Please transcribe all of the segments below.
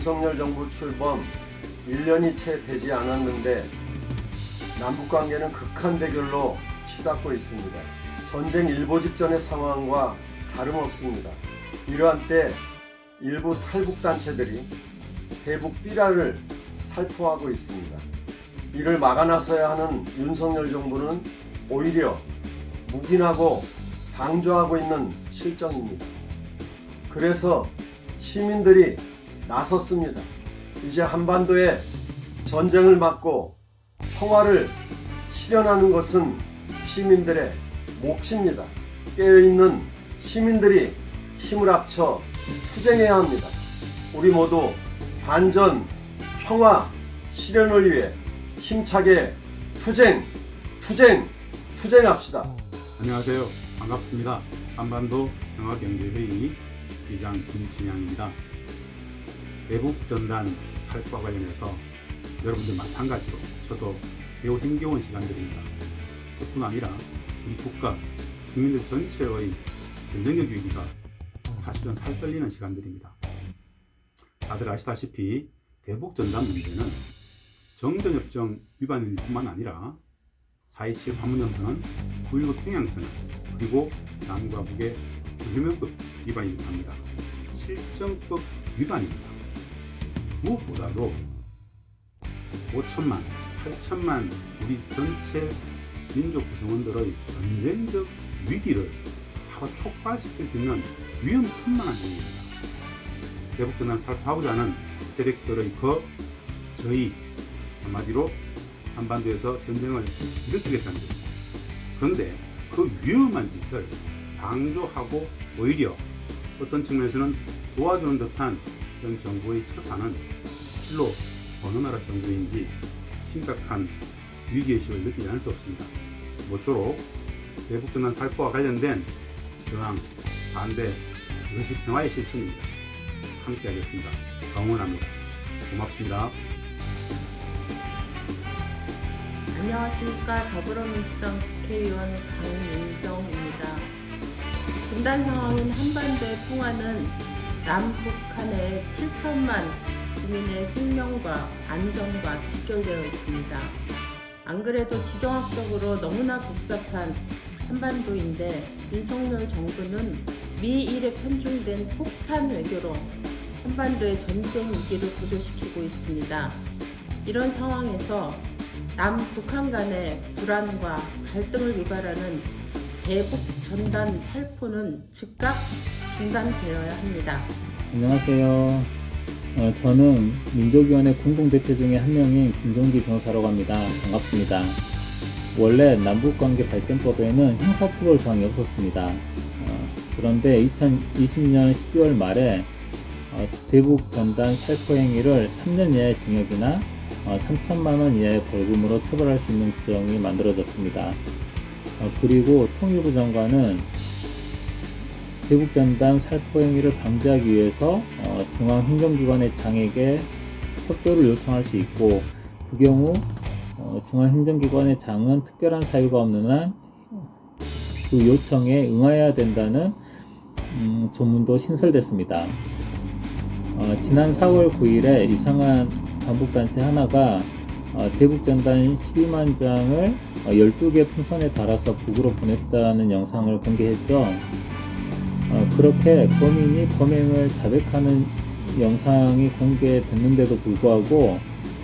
윤석열 정부 출범 1년이 채 되지 않았는데 남북 관계는 극한 대결로 치닫고 있습니다. 전쟁 일보 직전의 상황과 다름없습니다. 이러한 때 일부 탈북 단체들이 대북 삐라를 살포하고 있습니다. 이를 막아 나서야 하는 윤석열 정부는 오히려 묵인하고 방조하고 있는 실정입니다. 그래서 시민들이 나섰습니다. 이제 한반도에 전쟁을 막고 평화를 실현하는 것은 시민들의 몫입니다. 깨어있는 시민들이 힘을 합쳐 투쟁해야 합니다. 우리 모두 반전 평화 실현을 위해 힘차게 투쟁, 투쟁, 투쟁합시다. 안녕하세요. 반갑습니다. 한반도 평화경제회의 의장 김진양입니다. 대북 전단 살포와 관련해서 여러분들 마찬가지로 저도 매우 힘겨운 시간들입니다. 뿐 아니라 우리 국가, 국민들 전체의 전쟁력 위기가 사실은 살떨리는 시간들입니다. 다들 아시다시피 대북 전단 문제는 정전협정 위반일 뿐만 아니라 4.27 판문점선언, 9.19 평양선언, 그리고 남과 북의 불교명법 위반이기도 합니다. 실정법 위반입니다. 무엇보다도 5천만, 8천만 우리 전체 민족 구성원들의 전쟁적 위기를 바로 촉발시킬 수 있는 위험천만한 행위입니다. 대북전단 살포하고자 하는 세력들의 그 저희 한마디로 한반도에서 전쟁을 일으키겠다는 것입니다. 그런데 그 위험한 짓을 방조하고 오히려 어떤 측면에서는 도와주는 듯한 전 정부의 처사는 실로 어느 나라 정부인지 심각한 위기의식을 느끼지 않을 수 없습니다. 모쪼록 대북전단 살포와 관련된 저항, 반대, 이것이 평화의 실천입니다. 함께 하겠습니다. 응원합니다. 고맙습니다. 안녕하십니까 더불어민주당 국회의원 강민정입니다. 분단 상황인 한반도의 평화는 남북한의 7천만 국민의 생명과 안전과 직결되어 있습니다. 안 그래도 지정학적으로 너무나 복잡한 한반도인데 윤석열 정부는 미일에 편중된 폭탄 외교로 한반도의 전쟁 위기를 고조시키고 있습니다. 이런 상황에서 남북한 간의 불안과 갈등을 유발하는 대북 전단 살포는 즉각 중단되어야 합니다. 안녕하세요. 어, 저는 민족위원회 공동대표 중에 한 명인 김종기 변호사라고 합니다. 반갑습니다. 원래 남북관계 발전법에는 형사처벌 조항이 없었습니다. 어, 그런데 2020년 12월 말에 어, 대북 전단 살포 행위를 3년 이하의 징역이나 어, 3천만 원 이하의 벌금으로 처벌할 수 있는 규정이 만들어졌습니다. 어, 그리고 통일부 장관은 대북전단 살포 행위를 방지하기 위해서 어, 중앙행정기관의 장에게 협조를 요청할 수 있고 그 경우 어, 중앙행정기관의 장은 특별한 사유가 없는 한 그 요청에 응하여야 된다는 음, 조문도 신설됐습니다. 어, 지난 4월 9일에 이상한 반북단체 하나가 어, 대북전단 12만 장을 어, 12개 풍선에 달아서 북으로 보냈다는 영상을 공개했죠. 어, 그렇게 범인이 범행을 자백하는 영상이 공개됐는데도 불구하고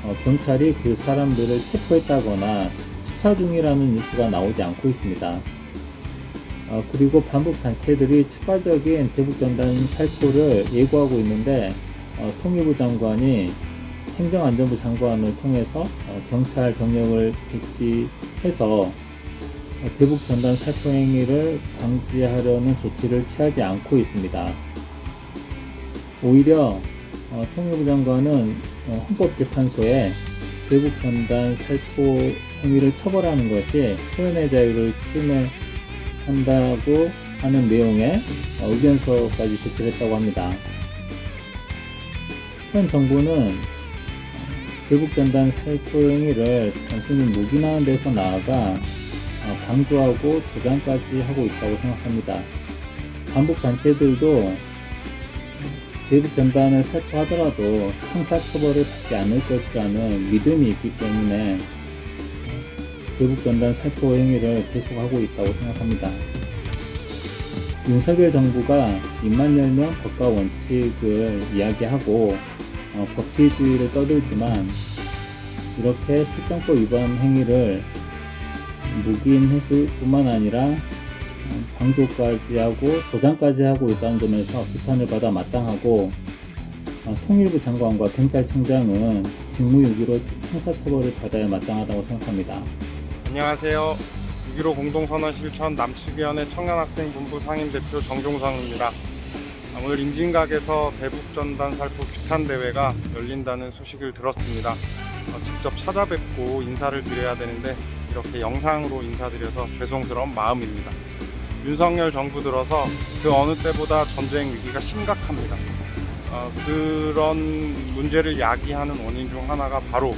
어, 경찰이 그 사람들을 체포했다거나 수사 중이라는 뉴스가 나오지 않고 있습니다. 어, 그리고 반북 단체들이 추가적인 대북전단 살포를 예고하고 있는데 어, 통일부 장관이 행정안전부 장관을 통해서 어, 경찰 병력을 배치 해서 어, 대북 전단 살포 행위를 방지하려는 조치를 취하지 않고 있습니다. 오히려 어, 통일부 장관은 어, 헌법재판소에 대북 전단 살포 행위를 처벌하는 것이 표현의 자유를 침해한다고 하는 내용의 어, 의견서까지 제출했다고 합니다. 현 정부는 전단 살포 행위를 단순히 묵인하는 데서 나아가 어, 강조하고 도장까지 하고 있다고 생각합니다. 반북 단체들도 대북 전단을 살포하더라도 형사처벌을 받지 않을 것이라는 믿음이 있기 때문에 대북 전단 살포 행위를 계속하고 있다고 생각합니다. 윤석열 정부가 입만 열면 법과 원칙을 이야기하고 어, 법치주의를 떠들지만 이렇게 실정법 위반 행위를 묵인했을 뿐만 아니라 어, 방조까지 하고 도장까지 하고 있다는 점에서 비판을 받아 마땅하고 어, 통일부 장관과 경찰청장은 직무유기로 형사처벌을 받아야 마땅하다고 생각합니다. 안녕하세요. 6.15 공동선언 실천 남측위원회 청년학생본부 상임대표 정종상입니다. 아, 오늘 임진각에서 대북전단 살포 규탄 대회가 열린다는 소식을 들었습니다. 어, 직접 찾아뵙고 인사를 드려야 되는데 이렇게 영상으로 인사드려서 죄송스러운 마음입니다. 윤석열 정부 들어서 그 어느 때보다 전쟁 위기가 심각합니다. 어, 그런 문제를 야기하는 원인 중 하나가 바로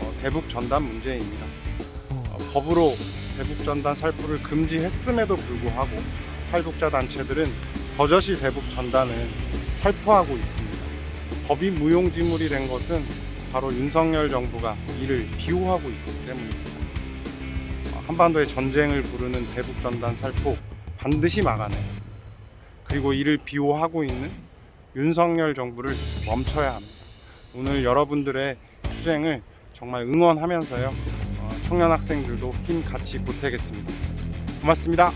어, 대북 전단 문제입니다. 어, 법으로 대북 전단 살포를 금지했음에도 불구하고 탈북자 단체들은 버젓이 대북 전단을 살포하고 있습니다. 법이 무용지물이 된 것은 바로 윤석열 정부가 이를 비호하고 있기 때문입니다. 어, 한반도의 전쟁을 부르는 대북 전단 살포 반드시 막아내요. 그리고 이를 비호하고 있는 윤석열 정부를 멈춰야 합니다. 오늘 여러분들의 투쟁을 정말 응원하면서요. 어, 청년 학생들도 힘 같이 보태겠습니다. 고맙습니다.